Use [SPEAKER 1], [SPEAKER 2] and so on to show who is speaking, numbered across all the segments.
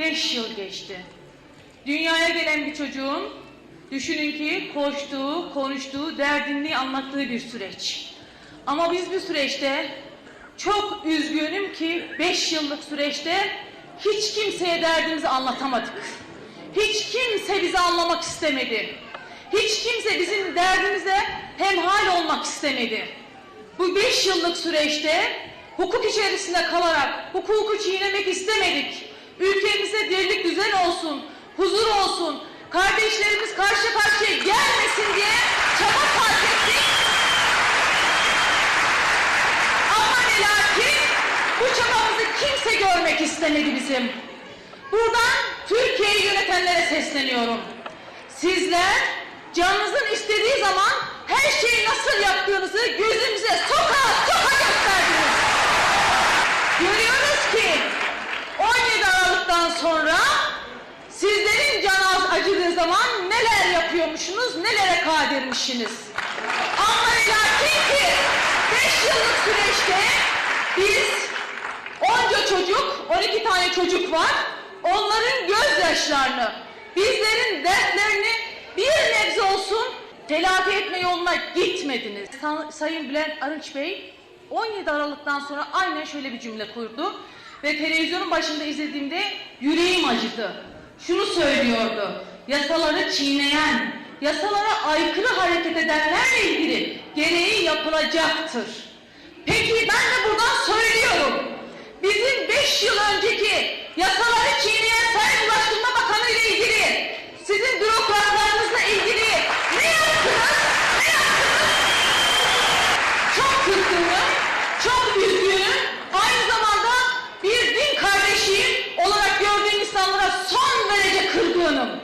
[SPEAKER 1] beş yıl geçti. Dünyaya gelen bir çocuğun düşünün ki koştuğu, konuştuğu, derdini anlattığı bir süreç. Ama biz bu süreçte çok üzgünüm ki beş yıllık süreçte hiç kimseye derdimizi anlatamadık. Hiç kimse bizi anlamak istemedi. Hiç kimse bizim derdimize hemhal olmak istemedi. Bu beş yıllık süreçte hukuk içerisinde kalarak hukuku çiğnemek istemedik. Ülkemize birlik düzen olsun, huzur olsun, kardeşlerimiz karşı karşıya gelmesin diye çaba sarf ettik. Ama ve lakin bu çabamızı kimse görmek istemedi bizim. Buradan Türkiye'yi yönetenlere sesleniyorum. Sizler canınızın istediği zaman her şeyi nasıl yaptığınızı gözümüze soka soka gösterdiniz. Görüyoruz ki 17 Aralık'tan sonra sizlerin canı acıdığı zaman yapıyormuşsunuz, nelere kadirmişsiniz. Ama ve lakin ki 5 yıllık süreçte biz onca çocuk, 12 tane çocuk var, onların gözyaşlarını, bizlerin dertlerini bir nebze olsun telafi etme yoluna gitmediniz. Sa- Sayın Bülent Arınç Bey 17 Aralık'tan sonra aynen şöyle bir cümle kurdu ve televizyonun başında izlediğimde yüreğim acıdı. Şunu söylüyordu, yasaları çiğneyen, yasalara aykırı hareket edenlerle ilgili gereği yapılacaktır. Peki ben de buradan söylüyorum. Bizim 5 yıl önceki yasaları çiğneyen Sayın Ulaştırma Bakanı ile ilgili sizin bürokratlarınızla ilgili ne yaptınız? Ne yaptınız? Çok kızgınım, çok üzgünüm. Aynı zamanda bir din kardeşiyim olarak gördüğüm insanlara son derece kırgınım.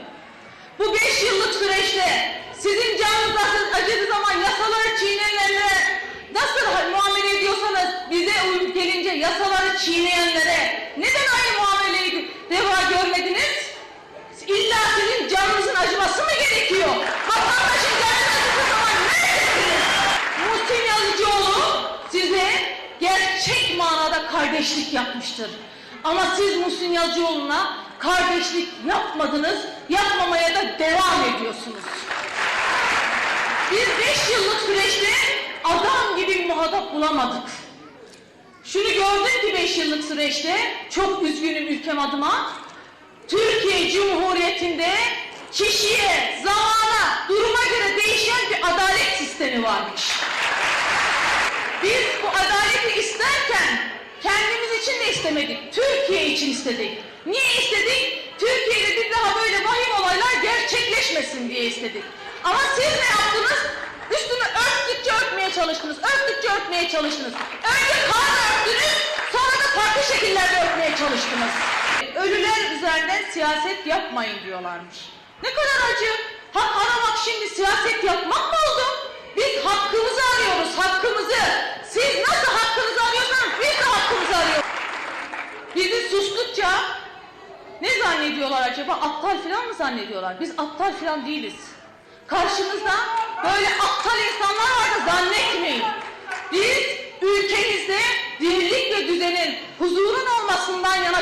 [SPEAKER 1] Bu beş yıllık süreçte sizin canınız nasıl acıdığı zaman yasaları çiğneyenlere nasıl muamele ediyorsanız bize uyup gelince yasaları çiğneyenlere neden aynı muameleyi reva görmediniz? İlla sizin canınızın acıması mı gerekiyor? Vatandaşın canını acıdığı zaman neredesiniz? Muhsin Yazıcıoğlu size gerçek manada kardeşlik yapmıştır. Ama siz Muhsin Yazıcıoğlu'na kardeşlik yapmadınız, yapmamaya da devam ediyorsunuz. Biz beş yıllık süreçte adam gibi muhatap bulamadık. Şunu gördüm ki beş yıllık süreçte, çok üzgünüm ülkem adıma, Türkiye Cumhuriyeti'nde kişiye, zamana, duruma göre değişen bir adalet sistemi varmış. Biz bu adaleti isterken kendimiz için de istemedik, Türkiye için istedik. Niye istedik? Türkiye'de bir daha böyle vahim olaylar gerçekleşmesin diye istedik. Ama siz ne yaptınız? Üstünü örttükçe örtmeye çalıştınız, örttükçe örtmeye çalıştınız. Önce kan örttünüz, sonra da farklı şekillerde örtmeye çalıştınız. Ölüler üzerinden siyaset yapmayın diyorlarmış. Ne kadar acı. Ne zannediyorlar acaba? Aptal falan mı zannediyorlar? Biz aptal falan değiliz. Karşımızda böyle aptal insanlar var da zannetmeyin. Biz ülkemizde dirlik ve düzenin, huzurun olmasından yana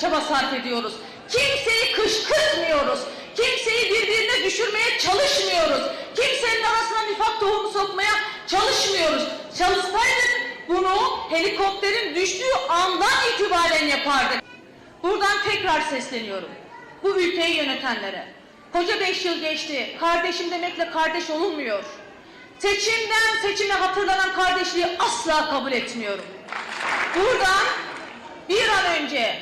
[SPEAKER 1] çaba sarf ediyoruz. Kimseyi kışkırtmıyoruz. Kimseyi birbirine düşürmeye çalışmıyoruz. Kimsenin arasına nifak tohumu sokmaya çalışmıyoruz. Çalışsaydık bunu helikopterin düştüğü andan itibaren yapardık. Buradan tekrar sesleniyorum. Bu ülkeyi yönetenlere. Koca beş yıl geçti. Kardeşim demekle kardeş olunmuyor. Seçimden seçime hatırlanan kardeşliği asla kabul etmiyorum. Buradan bir an önce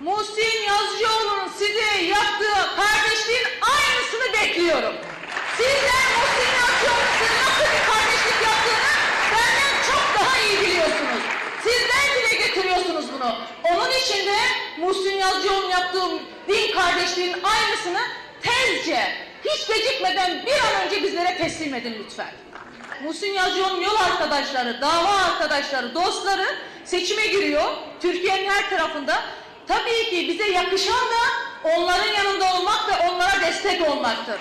[SPEAKER 1] Muhsin Yazıcıoğlu'nun size yaptığı kardeşliğin aynısını bekliyorum. Sizler Muhsin Yazıcıoğlu'nun size nasıl bir kardeşlik yaptığını benden çok daha iyi biliyorsunuz. Sizler dile getiriyorsunuz bunu. Onun için de Muhsin Yaptığı din kardeşliğinin aynısını tezce, hiç gecikmeden bir an önce bizlere teslim edin lütfen. Muhsin Yazıcıoğlu'nun yol arkadaşları, dava arkadaşları, dostları seçime giriyor. Türkiye'nin her tarafında. Tabii ki bize yakışan da onların yanında olmak ve onlara destek olmaktır.